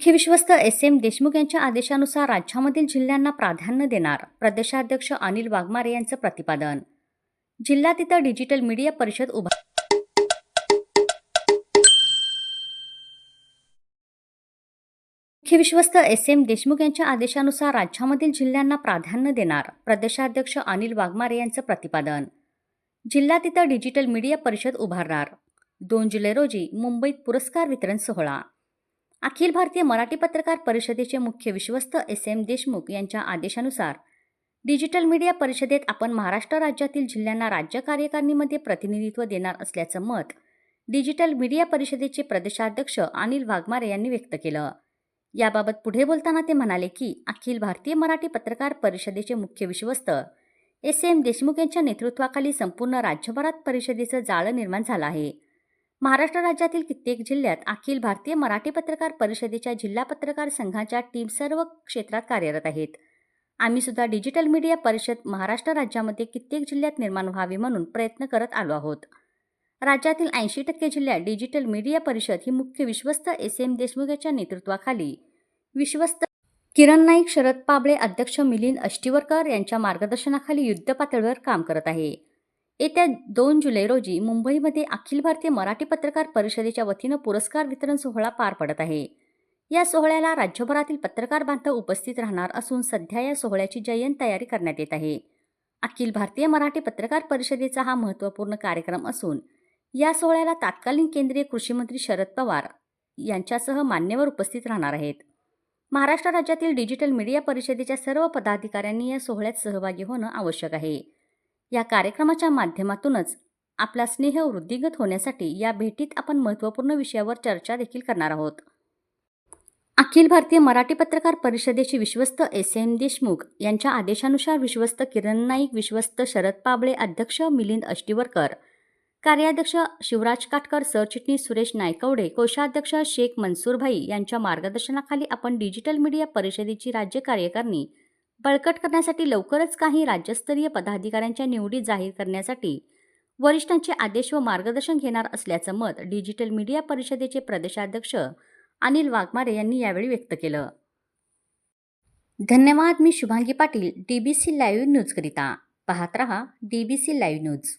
मुख्य विश्वस्त S M Deshmukh यांच्या आदेशानुसार राज्यामधील जिल्ह्यांना प्राधान्य देणार प्रदेशाध्यक्ष अनिल वाघमारे यांचं प्रतिपादन. जिल्हा तिथं डिजिटल मीडिया परिषद उभा मुख्य विश्वस्त एस एम देशमुख यांच्या आदेशानुसार राज्यामधील जिल्ह्यांना प्राधान्य देणार प्रदेशाध्यक्ष अनिल वाघमारे यांचं प्रतिपादन. जिल्हा तिथं डिजिटल मीडिया परिषद उभारणार. दोन जुलै रोजी मुंबईत पुरस्कार वितरण सोहळा. अखिल भारतीय मराठी पत्रकार परिषदेचे मुख्य विश्वस्त एस एम देशमुख यांच्या आदेशानुसार डिजिटल मीडिया परिषदेत आपण महाराष्ट्र राज्यातील जिल्ह्यांना राज्य कार्यकारिणीमध्ये प्रतिनिधित्व देणार असल्याचं मत डिजिटल मीडिया परिषदेचे प्रदेशाध्यक्ष अनिल वाघमारे यांनी व्यक्त केलं. याबाबत पुढे बोलताना ते म्हणाले की अखिल भारतीय मराठी पत्रकार परिषदेचे मुख्य विश्वस्त एस एम देशमुख यांच्या नेतृत्वाखाली संपूर्ण राज्यभरात परिषदेचं जाळं निर्माण झालं आहे. महाराष्ट्र राज्यातील कित्येक जिल्ह्यात अखिल भारतीय मराठी पत्रकार परिषदेच्या जिल्हा पत्रकार संघाच्या टीम सर्व क्षेत्रात कार्यरत आहेत. आम्ही सुद्धा डिजिटल मीडिया परिषद महाराष्ट्र राज्यामध्ये कित्येक जिल्ह्यात निर्माण व्हावी म्हणून प्रयत्न करत आलो आहोत. राज्यातील ऐंशी टक्के जिल्ह्यात डिजिटल मीडिया परिषद ही मुख्य विश्वस्त एस एम देशमुख यांच्या नेतृत्वाखाली विश्वस्त किरण नाईक शरद पाबळे अध्यक्ष मिलिंद अष्टीवरकर यांच्या मार्गदर्शनाखाली युद्ध पातळीवर काम करत आहे. येत्या दोन जुलै रोजी मुंबईमध्ये अखिल भारतीय मराठी पत्रकार परिषदेच्या वतीनं पुरस्कार वितरण सोहळा पार पडत आहे. या सोहळ्याला राज्यभरातील पत्रकार बांधव उपस्थित राहणार असून सध्या या सोहळ्याची जयंत तयारी करण्यात येत आहे. अखिल भारतीय मराठी पत्रकार परिषदेचा हा महत्त्वपूर्ण कार्यक्रम असून या सोहळ्याला तत्कालीन केंद्रीय कृषीमंत्री शरद पवार यांच्यासह मान्यवर उपस्थित राहणार आहेत. महाराष्ट्र राज्यातील डिजिटल मीडिया परिषदेच्या सर्व पदाधिकाऱ्यांनी या सोहळ्यात सहभागी होणं आवश्यक आहे. या कार्यक्रमाच्या माध्यमातूनच आपला स्नेह वृद्धिगत होण्यासाठी या भेटीत आपण महत्त्वपूर्ण विषयावर चर्चा देखील करणार आहोत. अखिल भारतीय मराठी पत्रकार परिषदेचे विश्वस्त एस. एम देशमुख यांच्या आदेशानुसार विश्वस्त किरण नाईक विश्वस्त शरद पाबळे अध्यक्ष मिलिंद अष्टीवरकर कार्याध्यक्ष शिवराज काटकर सरचिटणीस सुरेश नायकवडे कोषाध्यक्ष शेख मनसूरभाई यांच्या मार्गदर्शनाखाली आपण डिजिटल मीडिया परिषदेची राज्य कार्यकारिणी बळकट करण्यासाठी लवकरच काही राज्यस्तरीय पदाधिकाऱ्यांच्या निवडी जाहीर करण्यासाठी वरिष्ठांचे आदेश व मार्गदर्शन घेणार असल्याचं मत डिजिटल मीडिया परिषदेचे प्रदेशाध्यक्ष अनिल वाघमारे यांनी यावेळी व्यक्त केलं. धन्यवाद मी Shubhangi Patil D B C live न्यूजकरिता पाहत रहा D B C live news